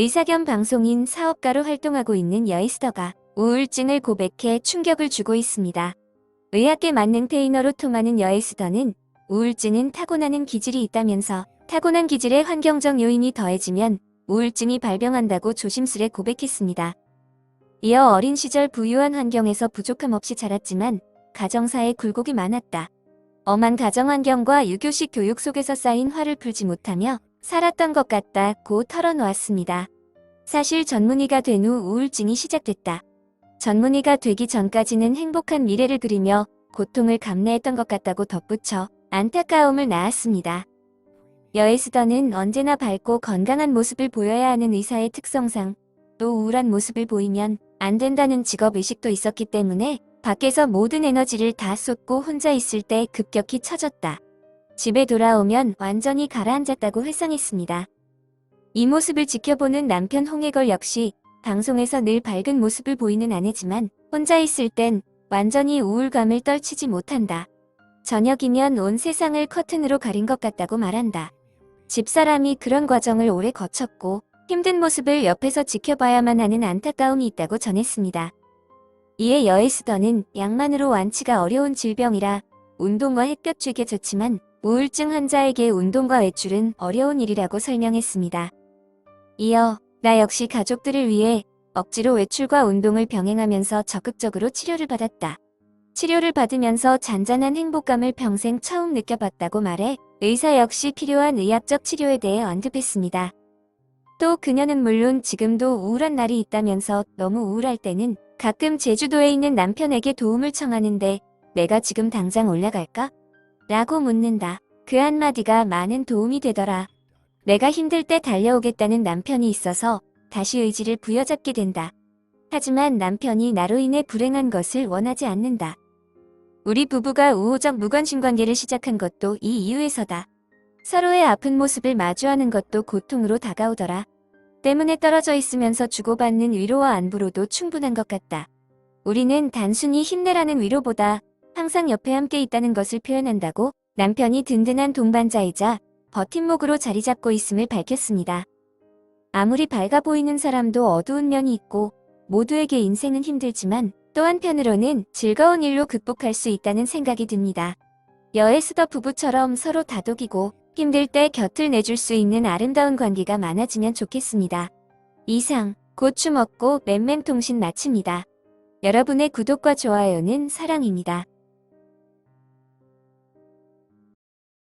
의사 겸 방송인 사업가로 활동하고 있는 여이스더가 우울증을 고백해 충격을 주고 있습니다. 의학계 만능 테이너로 통하는 여이스더는 우울증은 타고나는 기질이 있다면서 타고난 기질에 환경적 요인이 더해지면 우울증이 발병한다고 조심스레 고백했습니다. 이어 어린 시절 부유한 환경에서 부족함 없이 자랐지만 가정사에 굴곡이 많았다. 엄한 가정 환경과 유교식 교육 속에서 쌓인 화를 풀지 못하며 살았던 것 같다고 털어놓았습니다. 사실 전문의가 된 후 우울증이 시작됐다. 전문의가 되기 전까지는 행복한 미래를 그리며 고통을 감내했던 것 같다고 덧붙여 안타까움을 낳았습니다. 여에스더는 언제나 밝고 건강한 모습을 보여야 하는 의사의 특성상 또 우울한 모습을 보이면 안 된다는 직업의식도 있었기 때문에 밖에서 모든 에너지를 다 쏟고 혼자 있을 때 급격히 처졌다. 집에 돌아오면 완전히 가라앉았다고 회상했습니다. 이 모습을 지켜보는 남편 홍해걸 역시 방송에서 늘 밝은 모습을 보이는 아내지만 혼자 있을 땐 완전히 우울감을 떨치지 못한다. 저녁이면 온 세상을 커튼으로 가린 것 같다고 말한다. 집사람이 그런 과정을 오래 거쳤고 힘든 모습을 옆에서 지켜봐야만 하는 안타까움이 있다고 전했습니다. 이에 여에스더는 양만으로 완치가 어려운 질병이라 운동과 햇볕 쬐게 좋지만 우울증 환자에게 운동과 외출은 어려운 일이라고 설명했습니다. 이어 나 역시 가족들을 위해 억지로 외출과 운동을 병행하면서 적극적으로 치료를 받았다. 치료를 받으면서 잔잔한 행복감을 평생 처음 느껴봤다고 말해 의사 역시 필요한 의학적 치료에 대해 언급했습니다. 또 그녀는 물론 지금도 우울한 날이 있다면서 너무 우울할 때는 가끔 제주도에 있는 남편에게 도움을 청하는데 내가 지금 당장 올라갈까? 라고 묻는다. 그 한마디가 많은 도움이 되더라. 내가 힘들 때 달려오겠다는 남편이 있어서 다시 의지를 부여잡게 된다. 하지만 남편이 나로 인해 불행한 것을 원하지 않는다. 우리 부부가 우호적 무관심 관계를 시작한 것도 이 이유에서다. 서로의 아픈 모습을 마주하는 것도 고통으로 다가오더라. 때문에 떨어져 있으면서 주고받는 위로와 안부로도 충분한 것 같다. 우리는 단순히 힘내라는 위로보다 항상 옆에 함께 있다는 것을 표현한다고 남편이 든든한 동반자이자 버팀목으로 자리 잡고 있음을 밝혔습니다. 아무리 밝아 보이는 사람도 어두운 면이 있고 모두에게 인생은 힘들지만 또 한편으로는 즐거운 일로 극복할 수 있다는 생각이 듭니다. 여에스더 부부처럼 서로 다독이고 힘들 때 곁을 내줄 수 있는 아름다운 관계가 많아지면 좋겠습니다. 이상 고추 먹고 맴맴통신 마칩니다. 여러분의 구독과 좋아요는 사랑입니다.